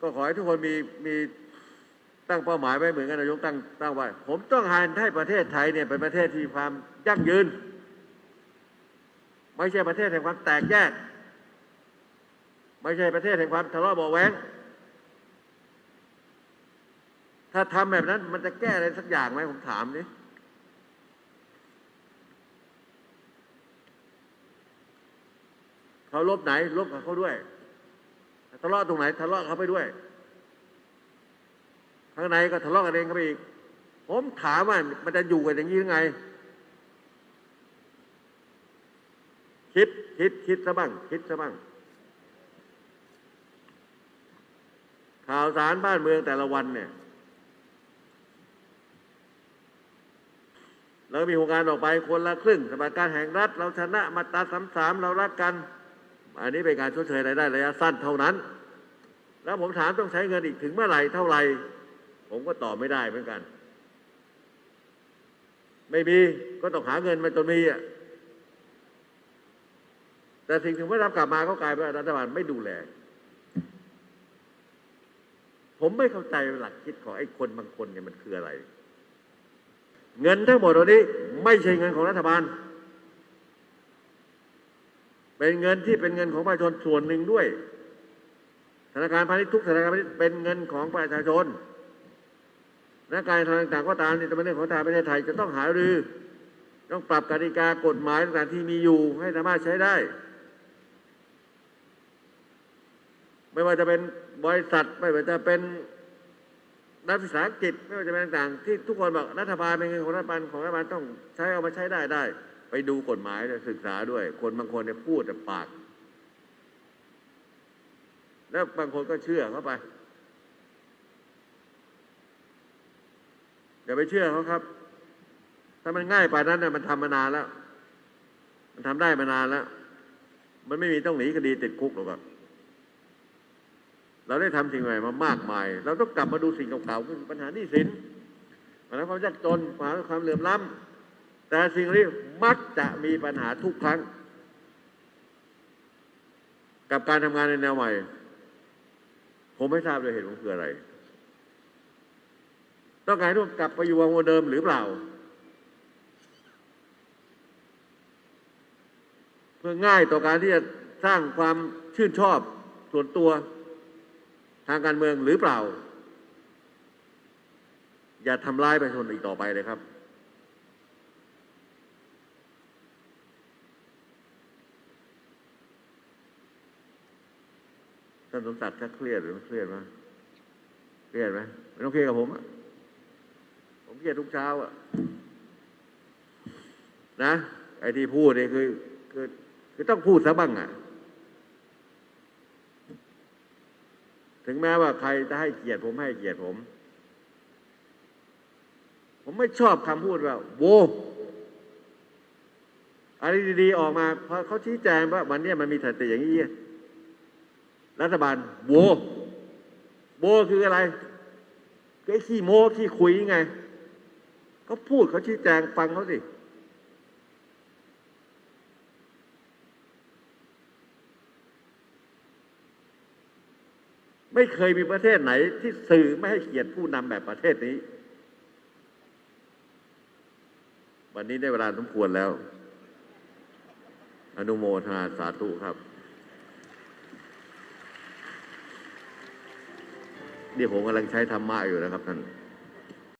ก็ขอให้ทุกคนมีมีตั้งเป้าหมายไว้เหมือนกันนายกตั้งตั้งไว้ ผมต้องการให้ประเทศไทยเนี่ยเป็นประเทศที่มีความยั่งยืน ไม่ใช่ประเทศแห่งความแตกแยก ไม่ใช่ประเทศแห่งความทะเลาะเบาะแวงถ้าทำแบบนั้น มันจะแก้อะไรสักอย่างไหมผมถามนี่เขาลบไหนลบกับเขาด้วย ทะเลาะตรงไหนทะเลาะเขาไปด้วย ข้างในก็ทะเลาะกันเองเข้าไปอีก ผมถามว่ามันจะอยู่กันอย่างนี้ยังไง คิดคิดคิดซะบ้าง คิดซะบ้าง ข่าวสารบ้านเมืองแต่ละวันเนี่ยเรามีโครงการออกไปคนละครึ่งสมัครการแห่งรัฐ เราชนะมาตราสามสามเรารักกัน อันนี้เป็นการชดเชยรายได้ระยะสั้นเท่านั้น แล้วผมถามต้องใช้เงินอีกถึงเมื่อไหร่เท่าไหร่ ผมก็ตอบไม่ได้เหมือนกัน ไม่มีก็ต้องหาเงินมาจนมีอะแต่สิ่งที่ไม่รับกลับมาก็กลายเป็นรัฐบาลไม่ดูแล ผมไม่เข้าใจหลักคิดของไอ้คนบางคนเนี่ยมันคืออะไร เงินทั้งหมดเหล่านี้ ไม่ใช่เงินของรัฐบาล เป็นเงินที่เป็นเงินของประชาชนส่วนหนึ่งด้วย ธนาคารพาณิชย์ทุกธนาคารพาณิชย์เป็นเงินของประชาชนธนาคารต่างๆก็ตามนี่จะเป็นเรื่องของทางประเทศไทยจะต้องหารือ ต้องปรับกติกากฎหมายต่างๆที่มีอยู่ให้สามารถใช้ได้ ไม่ว่าจะเป็นบริษัทไม่ว่าจะเป็นนักศึกษาหกิจไม่ว่าจะเป็นต่างๆ ที่ทุกคนบอกรัฐบาลเป็นเงินของรัฐบาลของรัฐบาลต้องใช้เอามาใช้ได้ได้ ไปดูกฎหมายด้วยศึกษาด้วย คนบางคนเนี่ยพูดแต่ปาก แล้วบางคนก็เชื่อเข้าไปอย่าไปเชื่อเขาครับ ถ้ามันง่ายป่านนั้นเนี่ยมันทำมานานแล้ว มันทำได้มานานแล้ว มันไม่มีต้องหนีคดีติดคุกหรอกครับเราได้ทำสิ่งใหม่มามากมาย เราต้องกลับมาดูสิ่งเก่าๆคือปัญหาหนี้สินปัญหาความยากจนปัญหาความเหลื่อมล้ำ แต่สิ่งนี้มักจะมีปัญหาทุกครั้ง กับการทำงานในแนวใหม่ ผมไม่ทราบเลยเหตุผลคืออะไร ต้องการให้ทุกกลับไปอยู่วงเดิมหรือเปล่า เพื่อง่ายต่อการที่จะสร้างความชื่นชอบส่วนตัวทางการเมืองหรือเปล่า อย่าทำร้ายประชาชนอีกต่อไปเลยครับ ท่านสมศักดิ์ถ้าเครียดหรือไม่เครียดไหมเครียดไหมไม่ต้องเครียดกับผมอะผมเครียดทุกเช้าอะนะไอ้ที่พูดเนี่ยคือคือคือต้องพูดซะบ้างอะถึงแม้ว่าใครจะให้เกียรติผมให้เกียรติผม ผมไม่ชอบคำพูดว่าโวอะไรดีๆออกมาพอเขาชี้แจงว่าวันนี้มันมีสถิติอย่างนี้ รัฐบาลโวโวคืออะไรก็ไอ้ขี้โม้ขี้คุยไงเขาพูดเขาชี้แจงฟังเขาสิไม่เคยมีประเทศไหนที่สื่อไม่ให้เกียรติผู้นำแบบประเทศนี้ วันนี้ได้เวลาสมควรแล้ว อนุโมทนาสาธุครับ นี่ผมกำลังใช้ธรรมะอยู่นะครับท่าน